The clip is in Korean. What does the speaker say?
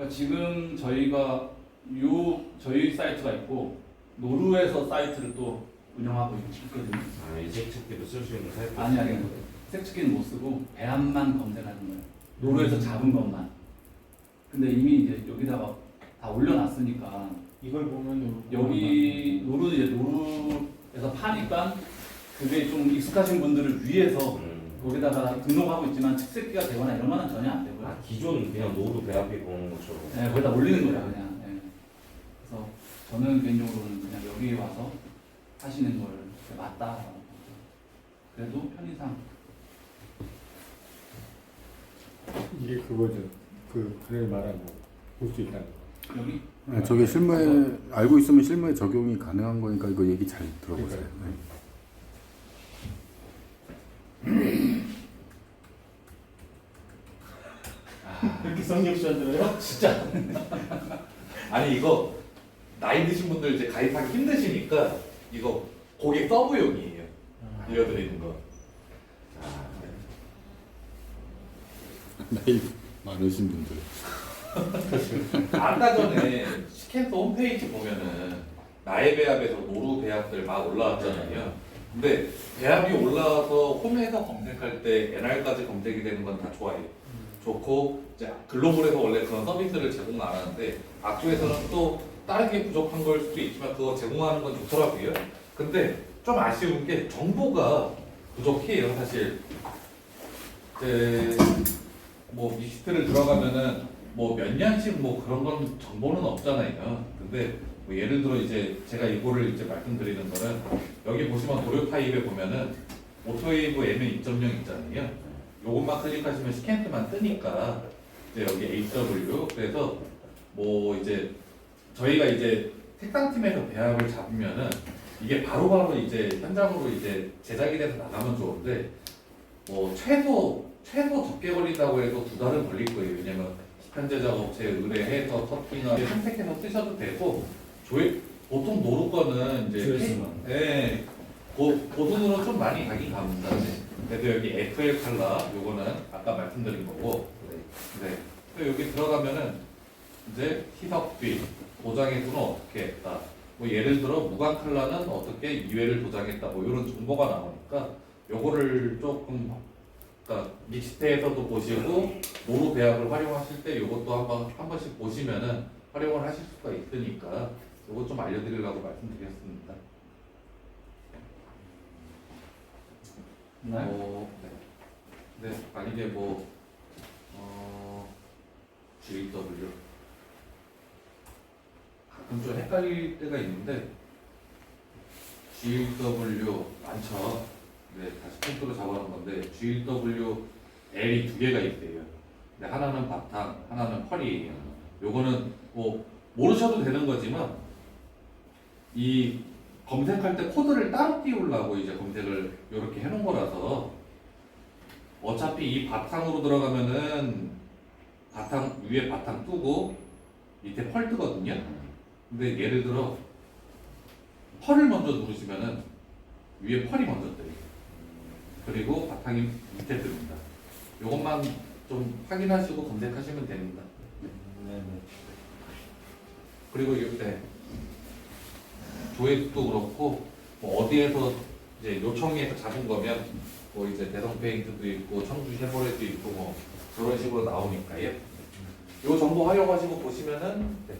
그러니까 지금 저희가 요 저희 사이트가 있고 노르에서 사이트를 또 운영하고 있거든요. 아, 이 색측기도 쓸 수 있는 사이트. 아니 아니 색치기는 못 쓰고 배합만 검색하는 거예요. 노르에서 잡은 것만. 근데 이미 이제 여기다가 다 올려놨으니까 이걸 보면 여기 노르 이제 노르에서 파니까 그게 좀 익숙하신 분들을 위해서 음. 거기다가 등록하고 있지만 측색기가 되거나 이런 거는 전혀 안 되고 요. 아, 기존 그냥 노루 배합이 보는 것처럼. 네, 거기다 올리는 거예요, 그냥. 네. 그래서 저는 개인적으로는 그냥 여기 와서 하시는 걸 맞다. 그래도 편의상 이게 그거죠. 그 그를 말하고 볼 수 있다는 거. 여기 네, 저게 실무에 알고 있으면 실무에 적용이 가능한 거니까 이거 얘기 잘 들어보세요. 네. 그렇 게 성격시한 들어요? 진짜 아니 이거 나이 드신 분들 이제 가입하기 힘드시니까 이거 고객 서브용이에요. 알려드리는 거. 자, 나이 많으신 분들. 아까 전에 시켄서 홈페이지 보면은 나의 배합에서 노루 배합들 막 올라왔잖아요. 근데 배합이 올라와서 홈에서 검색할 때 NR까지 검색이 되는 건 다 좋아요. 좋고 이제 글로벌에서 원래 그런 서비스를 제공 안 하는데 앞쪽에서는 또 다른 게 부족한 걸 수도 있지만 그거 제공하는 건 좋더라고요. 근데 좀 아쉬운 게 정보가 부족해요, 사실. 뭐 리스트를 들어가면은 뭐 몇 년씩 뭐 그런 건 정보는 없잖아요. 근데 뭐 예를 들어 이제 제가 이거를 이제 말씀드리는 거는 여기 보시면 도료 타입에 보면은 오토웨이브 M 2.0 있잖아요. 요것만 클릭하시면 스캔트만 뜨니까 이제 여기 AW 그래서 뭐 이제 저희가 이제 택당팀에서 배합을 잡으면은 이게 바로 바로 이제 현장으로 이제 제작이 돼서 나가면 좋은데 뭐 최소 최소 적게 걸린다고 해도 두 달은 걸릴 거예요. 왜냐면 현재 작업체 의뢰해서 터팅하 선택해서 쓰셔도 되고 조회 보통 노루 거는 이제 조회수만. 예, 고, 고순으로 좀 많이 가긴 갑니다. 네. 그래도 여기 FL 칼라 요거는 아까 말씀드린 거고 네. 또 여기 들어가면은 이제 희석 뒤 도장의 수는 어떻게 했다. 뭐 예를 들어 무광 칼라는 어떻게 2회를 도장했다. 뭐 이런 정보가 나오니까 요거를 조금 그러니까 믹스테에서도 보시고 모루 배합을 활용하실 때 요것도 한번 한 번씩 보시면은 활용을 하실 수가 있으니까 요거 좀 알려드리려고 말씀드렸습니다. 네. 어, 네. 네, 만약에 뭐, 어, GW. 가끔 좀 헷갈릴 때가 있는데, GW 많죠. 네, 다시 펜트로 잡아놓은 건데, GW L이 두 개가 있대요. 근데 하나는 바탕, 하나는 펄이에요. 요거는 뭐, 모르셔도 되는 거지만, 이 검색할 때 코드를 따로 띄우려고 이제 검색을 이렇게 해놓은 거라서 어차피 이 바탕으로 들어가면은 바탕 위에 바탕 뜨고 밑에 펄 뜨거든요. 근데 예를 들어 펄을 먼저 누르시면은 위에 펄이 먼저 떠요. 그리고 바탕이 밑에 뜹니다. 이것만 좀 확인하시고 검색하시면 됩니다. 네네. 그리고 이때 조회수도 그렇고 뭐 어디에서 이제 요청해서 잡은 거면 뭐 이제 대성페인트도 있고 청주 해버레도 있고 뭐 그런 식으로 나오니까요. 요 정보 활용하시고 보시면은 네.